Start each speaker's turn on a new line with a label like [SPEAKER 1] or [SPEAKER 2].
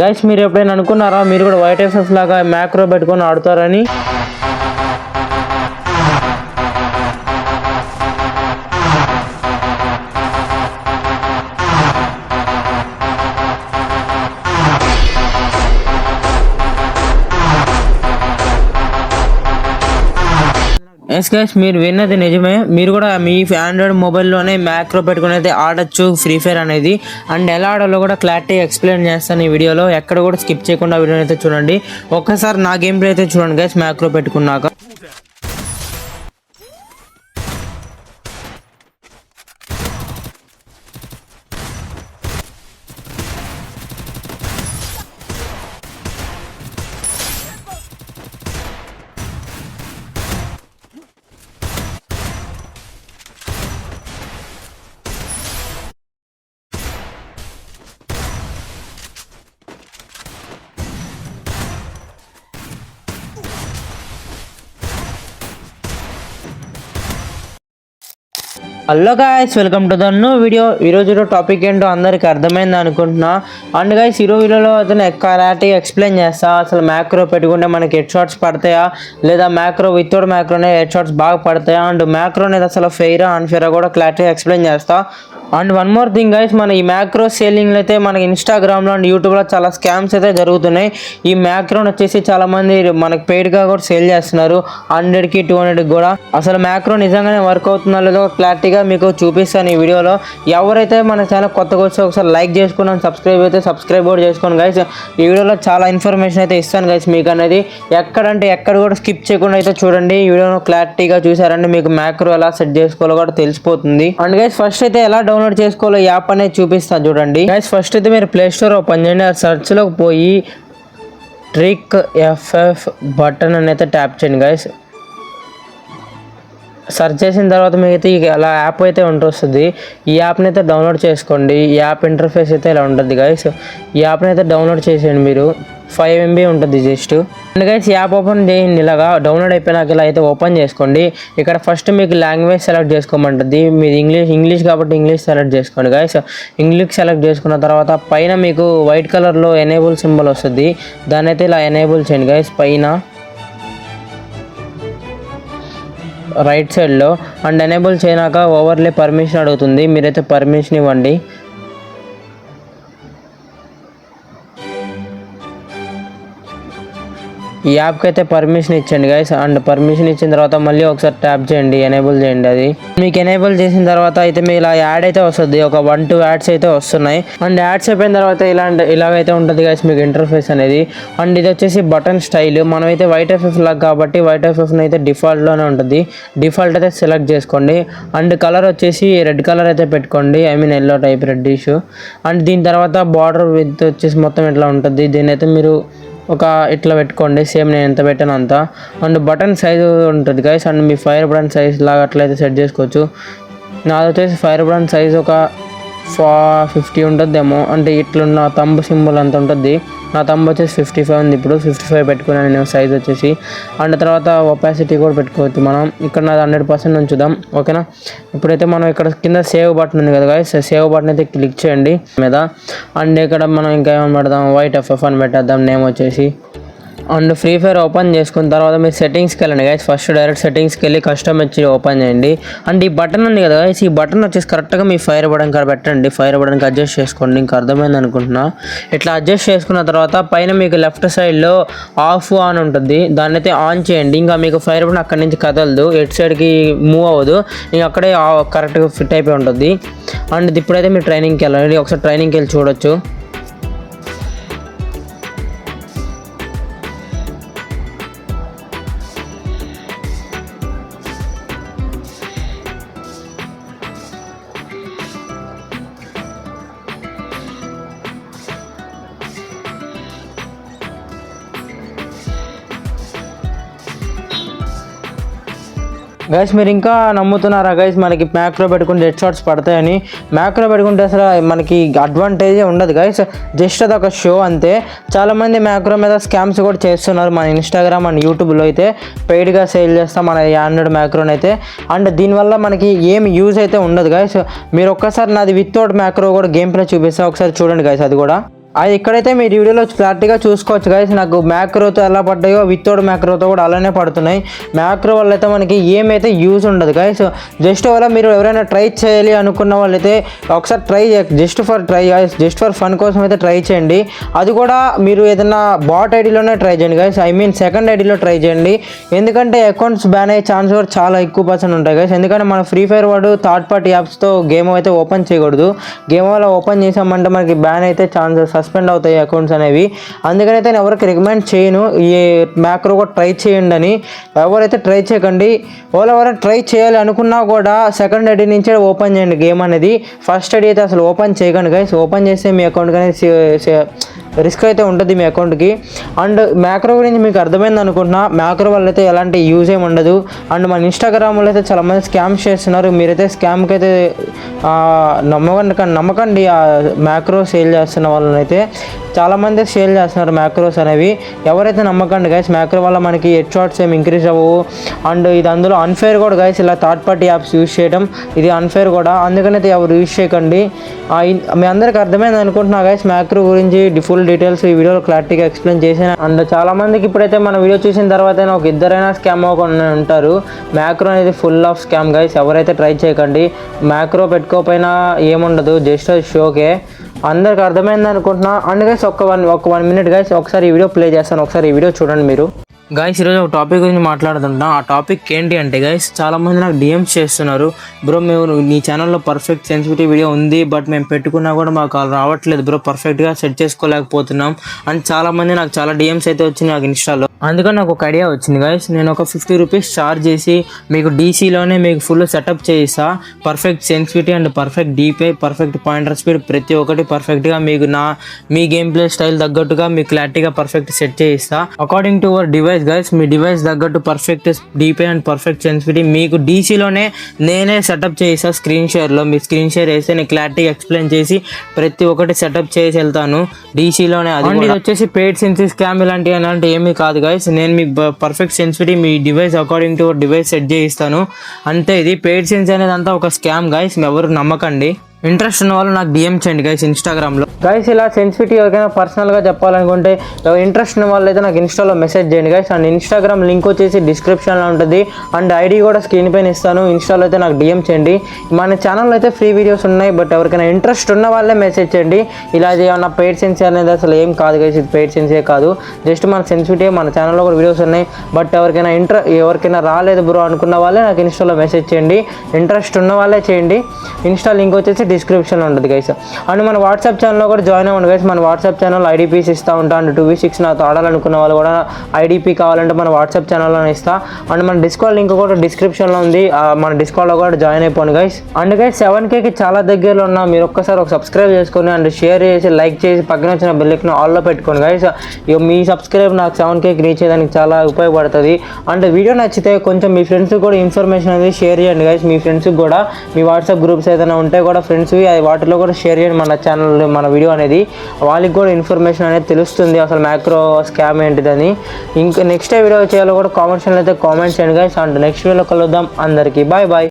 [SPEAKER 1] Guys మీరు ఎప్పుడైనా అనుకున్నారా? మీరు కూడా వైట్ ఎఫ్ఎఫ్ లాగా మ్యాక్రో పెట్టుకొని ఆడుతారని? ఎస్ గైస్ మీరు విన్నది నిజమే. మీరు కూడా మీ ఆండ్రాయిడ్ మొబైల్లోనే మ్యాక్రో పెట్టుకుని అయితే ఆడొచ్చు ఫ్రీ ఫైర్ అనేది. అండ్ ఎలా ఆడాలో కూడా క్లారిటీ ఎక్స్ప్లెయిన్ చేస్తాను ఈ వీడియోలో. ఎక్కడ కూడా స్కిప్ చేయకుండా వీడియో అయితే చూడండి. ఒక్కసారి నా గేమ్ ప్లే అయితే చూడండి గైస్ మ్యాక్రో పెట్టుకున్నాక. Hello guys welcome to the new video ఈరోజు టాపిక్ ఏంటో అందరికి అర్థమైంది అనుకుంటున్నా. అండ్ గైస్ ఈరో వీడియోలో అతను క్లారిటీ ఎక్స్ప్లెయిన్ చేస్తా. అసలు మ్యాక్రో పెట్టుకుంటే మనకి హెడ్ షాట్స్ పడతాయా? లేదా మ్యాక్రో వితౌట్ మ్యాక్రోనే హెడ్ షాట్స్ బాగా పడతాయా? అండ్ మ్యాక్రో అనేది అసలు ఫెయిరా అండ్ ఫెయిరా కూడా క్లారిటీ ఎక్స్ప్లెయిన్ చేస్తా. And one more thing guys మన ఈ మ్యాక్రో సేలింగ్లు అయితే మనకి ఇన్స్టాగ్రామ్లో అండ్ యూట్యూబ్లో చాలా స్కామ్స్ అయితే జరుగుతున్నాయి. ఈ మ్యాక్రోని వచ్చేసి చాలామంది మనకి పెయిడ్గా కూడా సేల్ చేస్తున్నారు. హండ్రెడ్కి టూ హండ్రెడ్కి కూడా. అసలు మ్యాక్రో నిజంగానే వర్క్ అవుతుందో లేదో క్లారిటీగా మీకు చూపిస్తాను ఈ వీడియోలో. ఎవరైతే మన ఛానల్ కొత్తగా వచ్చి ఒకసారి లైక్ చేసుకున్నాను సబ్స్క్రైబ్ అయితే సబ్స్క్రైబ్ కూడా చేసుకోండి గైస్ ఈ వీడియోలో చాలా ఇన్ఫర్మేషన్ అయితే ఇస్తాను గైస్ మీకు అనేది. ఎక్కడంటే ఎక్కడ కూడా స్కిప్ చేయకుండా అయితే చూడండి. ఈ వీడియోను క్లారిటీగా చూసారంటే మీకు మ్యాక్రో ఎలా సెట్ చేసుకోవాలో కూడా తెలిసిపోతుంది. అండ్ గైస్ ఫస్ట్ అయితే ఎలా డౌన్లోడ్ చేసుకోవాలో యాప్ అనేది చూపిస్తాను చూడండి. గైస్ ఫస్ట్ అయితే మీరు ప్లే స్టోర్ ఓపెన్ చేయండి. ఆ సర్చ్లోకి పోయి ట్రిక్ ఎఫ్ఎఫ్ బటన్ అని అయితే ట్యాప్ చేయండి గైస్ సెర్చ్ చేసిన తర్వాత మీకు అయితే ఇక అలా యాప్ అయితే ఉంటొస్తుంది. ఈ యాప్ని అయితే డౌన్లోడ్ చేసుకోండి. ఈ యాప్ ఇంటర్ఫేస్ అయితే ఇలా ఉంటుంది గైస్ ఈ యాప్ని అయితే డౌన్లోడ్ చేసేయండి మీరు. ఫైవ్ ఎంబీ ఉంటుంది just. And guys app open చేయండి ఇలాగా. డౌన్లోడ్ అయిపోయినాక ఇలా అయితే ఓపెన్ చేసుకోండి. ఇక్కడ ఫస్ట్ మీకు లాంగ్వేజ్ సెలెక్ట్ చేసుకోమంటుంది. మీరు ఇంగ్లీష్ ఇంగ్లీష్ కాబట్టి ఇంగ్లీష్ సెలెక్ట్ చేసుకోండి గైస్ ఇంగ్లీష్ సెలెక్ట్ చేసుకున్న తర్వాత పైన మీకు వైట్ కలర్లో ఎనేబుల్ సింబల్ వస్తుంది. దాన్ని అయితే ఇలా ఎనేబుల్ చేయండి గైస్ పైన రైట్ సైడ్లో అండ్ ఎనేబుల్ చేయనాక ఓవర్లే పర్మిషన్ అడుగుతుంది. మీరైతే పర్మిషన్ ఇవ్వండి. ఈ యాప్కి అయితే పర్మిషన్ ఇచ్చండి గైస్ అండ్ పర్మిషన్ ఇచ్చిన తర్వాత మళ్ళీ ఒకసారి ట్యాప్ చేయండి ఎనేబుల్ చేయండి అది. మీకు ఎనేబుల్ చేసిన తర్వాత అయితే మీ ఇలా యాడ్ అయితే వస్తుంది ఒక వన్ టూ యాడ్స్ అయితే వస్తున్నాయి. అండ్ యాడ్స్ అయిపోయిన తర్వాత ఇలాంటి ఇలాగైతే ఉంటుంది గైస్ మీకు ఇంటర్ఫేస్ అనేది. అండ్ ఇది వచ్చేసి బటన్ స్టైల్ మనమైతే వైట్ ఎఫ్ఎఫ్ లాగా కాబట్టి వైట్ ఎఫ్ఎఫ్ అయితే డిఫాల్ట్లోనే ఉంటుంది. డిఫాల్ట్ అయితే సెలెక్ట్ చేసుకోండి. అండ్ కలర్ వచ్చేసి రెడ్ కలర్ అయితే పెట్టుకోండి. I mean yellow type red issue and దీని తర్వాత బార్డర్ విత్ వచ్చేసి మొత్తం ఇట్లా ఉంటుంది? దీని అయితే మీరు ఒక ఇట్లా పెట్టుకోండి సేమ్ నేను ఎంత పెట్టాను అంత. అండ్ బటన్ సైజు ఉంటుంది గైస్ అండ్ మీ ఫైర్ బటన్ సైజ్ లాగా అట్లయితే సెట్ చేసుకోవచ్చు. నాది వచ్చేసి ఫైర్ బటన్ సైజ్ ఒక ఫా ఫిఫ్టీ ఉంటుందేమో. అంటే ఇట్లున్న తంబు సింబల్ అంత ఉంటుంది. నా తంబు వచ్చేసి ఫిఫ్టీ ఫైవ్ ఉంది ఇప్పుడు. ఫిఫ్టీ ఫైవ్ పెట్టుకున్నాను నేను సైజ్ వచ్చేసి. అండ్ తర్వాత ఒపాసిటీ కూడా పెట్టుకోవచ్చు మనం. ఇక్కడ నాది హండ్రెడ్ పర్సెంట్ ఉంచుదాం. ఓకేనా? ఇప్పుడైతే మనం ఇక్కడ కింద సేవ్ బటన్ ఉంది కదా సేవ్ బటన్ అయితే క్లిక్ చేయండి. మీద. అండ్ ఇక్కడ మనం ఇంకా ఏమైనా పెడదాం? వైట్ ఎఫ్ఎఫ్ అని పెట్టేద్దాం. నేమ్ వచ్చేసి. అండ్ ఫ్రీ ఫైర్ ఓపెన్ చేసుకున్న తర్వాత మీరు సెట్టింగ్స్కి వెళ్ళండి గైస్ ఫస్ట్ డైరెక్ట్ సెట్టింగ్స్కి వెళ్ళి కస్టమ్ వచ్చి ఓపెన్ చేయండి. అండ్ ఈ బటన్ ఉంది కదా గైస్ ఈ బటన్ వచ్చేసి కరెక్ట్గా మీ ఫైర్ బటన్ కాడ పెట్టండి. ఫైర్ బటన్కి అడ్జస్ట్ చేసుకోండి. ఇంకా అర్థమైంది అనుకుంటున్నా. ఇట్లా అడ్జస్ట్ చేసుకున్న తర్వాత పైన మీకు లెఫ్ట్ సైడ్లో ఆఫ్ ఆన్ ఉంటుంది. దాన్ని అయితే ఆన్ చేయండి. ఇంకా మీకు ఫైర్ బటన్ అక్కడి నుంచి కదలదు. ఎటు సైడ్కి మూవ్ అవ్వదు. ఇంకా అక్కడే కరెక్ట్గా ఫిట్ అయిపోయి ఉంటుంది. అండ్ ఇప్పుడైతే మీరు ట్రైనింగ్కి వెళ్ళండి. ఒకసారి ట్రైనింగ్కి వెళ్ళి చూడొచ్చు. గైస్ మీరు ఇంకా నమ్ముతున్నారా? గైస్ మనకి మ్యాక్రో పెట్టుకుంటే హెడ్ షాట్స్ పడతాయని. మ్యాక్రో పెట్టుకుంటే అసలు మనకి అడ్వాంటేజే ఉండదు గైస్ జస్ట్ అది ఒక షో అంతే. చాలామంది మ్యాక్రో మీద స్కామ్స్ కూడా చేస్తున్నారు మన ఇన్స్టాగ్రామ్ అండ్ యూట్యూబ్లో అయితే. పెయిడ్గా సేల్ చేస్తాం మన ఆండ్రాయిడ్ మ్యాక్రోని అయితే అండ్ దీనివల్ల మనకి ఏం యూజ్ అయితే ఉండదు గైస్ మీరు ఒక్కసారి నాది వితౌట్ మ్యాక్రో కూడా గేమ్ ప్లే చూపిస్తా. ఒకసారి చూడండి గైస్ అది కూడా. అది ఇక్కడైతే మీరు వీడియోలో క్లారిటీగా చూసుకోవచ్చు గైస్ నాకు మ్యాక్రోతో ఎలా పడ్డాయో వితౌట్ మ్యాక్రోతో కూడా అలానే పడుతున్నాయి. మ్యాక్రో వల్ల అయితే మనకి ఏమైతే యూజ్ ఉండదు గైస్ జస్ట్ వల్ల మీరు ఎవరైనా ట్రై చేయాలి అనుకున్న వాళ్ళైతే ఒకసారి try just for try guys just for fun కోసం అయితే ట్రై చేయండి. అది కూడా మీరు ఏదైనా బాట్ ఐడిలోనే ట్రై చేయండి గైస్ ఐ మీన్ సెకండ్ ఐడిలో ట్రై చేయండి. ఎందుకంటే అకౌంట్స్ బ్యాన్ అయ్యే ఛాన్స్ కూడా చాలా ఎక్కువ పర్సెంట్ ఉంటాయి గైస్ ఎందుకంటే మన ఫ్రీ ఫైర్ వాడు థర్డ్ పార్టీ యాప్స్తో గేమ్ అయితే ఓపెన్ చేయకూడదు. గేమ్ వల్ల ఓపెన్ చేసామంటే మనకి బ్యాన్ అయితే ఛాన్సెస్ సస్పెండ్ అవుతాయి అకౌంట్స్ అనేవి. అందుకనైతే నేను ఎవరికి రికమెండ్ చేయను. ఈ మ్యాక్రో కూడా ట్రై చేయండి అని. ఎవరైతే ట్రై చేయకండి వాళ్ళు ఎవరైనా ట్రై చేయాలి అనుకున్నా కూడా సెకండ్ ఐడి నుంచే ఓపెన్ చేయండి గేమ్ అనేది. ఫస్ట్ ఐడి అయితే అసలు ఓపెన్ చేయకండి గైస్ ఓపెన్ చేస్తే మీ అకౌంట్ అనేది రిస్క్ అయితే ఉంటుంది మీ అకౌంట్కి. అండ్ మ్యాక్రో గురించి మీకు అర్థమైంది అనుకుంటున్నా. మ్యాక్రో వల్ల అయితే ఎలాంటి యూజ్ ఏమి ఉండదు. అండ్ మన ఇన్స్టాగ్రామ్లో అయితే చాలామంది స్కామ్స్ చేస్తున్నారు. మీరైతే స్కామ్కి అయితే నమ్మకండి కానీ నమ్మకండి ఆ మ్యాక్రో సేల్ చేస్తున్న వాళ్ళని అయితే చాలామంది సేల్ చేస్తున్నారు మ్యాక్రోస్ అనేవి. ఎవరైతే నమ్మకండి గైస్ మ్యాక్రో వల్ల మనకి హెడ్ షాట్స్ ఏమి ఇంక్రీజ్ అవ్వవు. అండ్ ఇది అందులో అన్ఫేర్ కూడా గైస్ ఇలా థర్డ్ పార్టీ యాప్స్ యూజ్ చేయడం ఇది అన్ఫేర్ కూడా. అందుకని అయితే ఎవరు యూజ్ చేయకండి. మీ అందరికి అర్థమైంది అనుకుంటున్నా గైస్ మ్యాక్రో గురించి ఫుల్ డీటెయిల్స్ ఈ వీడియోలో క్లారిటీగా ఎక్స్ప్లెయిన్ చేశాను అండ్ చాలా మందికి ఇప్పుడైతే మన వీడియో చూసిన తర్వాత ఒక ఇద్దరైనా స్కామ్ అవ్వకుండా ఉంటారు. మ్యాక్రో అనేది ఫుల్ ఆఫ్ స్కామ్ గైస్ ఎవరైతే ట్రై చేయకండి. మ్యాక్రో పెట్టుకోకపోయినా ఏముండదు జస్ట్ షోకే అందరికి అర్థమైంది అనుకుంటున్నా. అండ్ గైస్ ఒక వన్ ఒక వన్ మినిట్ గైస్ ఒకసారి ఈ వీడియో ప్లే చేస్తాను. ఒకసారి ఈ వీడియో చూడండి మీరు. గైస్ ఈరోజు ఒక టాపిక్ గురించి మాట్లాడుతుంటాం ఆ టాపిక్ ఏంటి అంటే గైస్ చాలా మంది నాకు డిఎమ్స్ చేస్తున్నారు. బ్రో మేము నీ ఛానల్లో పర్ఫెక్ట్ సెన్సిటివ్ వీడియో ఉంది బట్ మేము పెట్టుకున్నా కూడా మాకు అలా రావట్లేదు బ్రో పర్ఫెక్ట్గా సెట్ చేసుకోలేకపోతున్నాం. అండ్ చాలా మంది నాకు చాలా డిఎమ్స్ అయితే వచ్చినాయి నాకు ఇన్స్టాలో అందుకని నాకు ఒక ఐడియా వచ్చింది గైస్ నేను ఒక ఫిఫ్టీ రూపీస్ చార్జ్ చేసి మీకు డీసీలోనే మీకు ఫుల్ సెటప్ చేయిస్తా. Perfect sensitivity and perfect DPI perfect pointer speed ప్రతి ఒక్కటి పర్ఫెక్ట్గా మీకు నా మీ గేమ్ ప్లే స్టైల్ తగ్గట్టుగా మీకు క్లారిటీగా పర్ఫెక్ట్ సెట్ చేయిస్తా. According to our device guys me device తగ్గట్టు పర్ఫెక్ట్ డీపే అండ్ పర్ఫెక్ట్ సెన్సిటివిటీ మీకు డీసీలోనే నేనే సెటప్ చేయిస్తా స్క్రీన్ షేర్లో మీ స్క్రీన్ షేర్ వేస్తే నేను క్లారిటీ ఎక్స్ప్లెయిన్ చేసి ప్రతి ఒక్కటి సెటప్ చేసి వెళ్తాను డీసీలోనే అది. ఇది వచ్చేసి పెయిడ్ సెన్సి స్కామ్ ఇలాంటి అలాంటి ఏమీ కాదు గైస్ నేను మీకు perfect sensitivity me device according to device set చేయిస్తాను. అంతే ఇది పెయిడ్ సెన్స్ అనేది అంతా ఒక స్కామ్ గైస్ ఎవరు నమ్మకండి. ఇంట్రెస్ట్ ఉన్న వాళ్ళు నాకు డిఎం చేయండి గైస్ ఇన్స్టాగ్రామ్లో గైస్ ఇలా సెన్సిటివ్ ఎవరికైనా పర్సనల్గా చెప్పాలనుకుంటే ఇంట్రెస్ట్ ఉన్న వాళ్ళు అయితే నాకు ఇన్స్టాలో మెసేజ్ చేయండి గైస్ అండ్ ఇన్స్టాగ్రామ్ లింక్ వచ్చేసి డిస్క్రిప్షన్లో ఉంటుంది. అండ్ ఐడి కూడా స్క్రీన్ పైన ఇస్తాను. ఇన్స్టాలో అయితే నాకు డిఎం చేయండి. మన ఛానల్లో అయితే ఫ్రీ వీడియోస్ ఉన్నాయి బట్ ఎవరికైనా ఇంట్రెస్ట్ ఉన్న వాళ్ళే మెసేజ్ చేయండి. ఇలా ఇది ఏమన్నా పెయిడ్ సెన్సీ అనేది అసలు ఏం కాదు గైస్ ఇది పెయిడ్ సెన్సీ కాదు. జస్ట్ మన సెన్సిటివ్ మన ఛానల్లో కూడా వీడియోస్ ఉన్నాయి. బట్ ఎవరికైనా ఇంట్ర ఎవరికైనా రాలేదు బ్రో అనుకున్న వాళ్ళే నాకు ఇన్స్టాలో మెసేజ్ చేయండి. ఇంట్రెస్ట్ ఉన్న వాళ్ళే చేయండి. ఇన్స్టా లింక్ వచ్చేసి డిస్క్రిప్షన్లో ఉంటుంది గైస్ అండ్ మన వాట్సాప్ ఛానల్లో కూడా జాయిన్ అవ్వండి గైస్ మన వాట్సాప్ ఛానల్ ఐడీపీస్ ఇస్తూ ఉంటా అండ్ టూ వీ సిక్స్ నాతో ఆడాలనుకున్న వాళ్ళు కూడా ఐడీపీ కావాలంటే మన వాట్సాప్ ఛానల్లోనే ఇస్తా. అండ్ మన డిస్కౌంట్ లింక్ కూడా డిస్క్రిప్షన్లో ఉంది. మన డిస్కౌంట్లో కూడా జాయిన్ అయిపోండి గైస్ అండ్ గైస్ సెవెన్ కేకి చాలా దగ్గరలో ఉన్నా మీరు ఒక్కసారి ఒక సబ్స్క్రైబ్ చేసుకొని అండ్ షేర్ చేసి లైక్ చేసి పక్కన వచ్చిన బెల్లిక్ను ఆల్లో పెట్టుకోండి గైస్ ఇక మీ సబ్స్క్రైబ్ నాకు సెవెన్ కేకి రీచ్ చేయడానికి చాలా ఉపయోగపడుతుంది. అండ్ వీడియో నచ్చితే కొంచెం మీ ఫ్రెండ్స్కి కూడా ఇన్ఫర్మేషన్ అనేది షేర్ చేయండి గైస్ మీ ఫ్రెండ్స్కి కూడా మీ వాట్సాప్ గ్రూప్స్ ఏదైనా ఉంటే కూడా ఫ్రెండ్స్ ఫ్రెండ్స్వి అది వాటిలో కూడా షేర్ చేయండి మన ఛానల్ మన వీడియో అనేది. వాళ్ళకి కూడా ఇన్ఫర్మేషన్ అనేది తెలుస్తుంది అసలు మ్యాక్రో స్కామ్ ఏంటిదని. ఇంకా నెక్స్ట్ వీడియో చేయాలో కూడా కామెంట్స్లో అయితే కామెంట్ చేయండి గాయస్ అండ్ నెక్స్ట్ వీడియోలో కలుద్దాం అందరికీ. Bye bye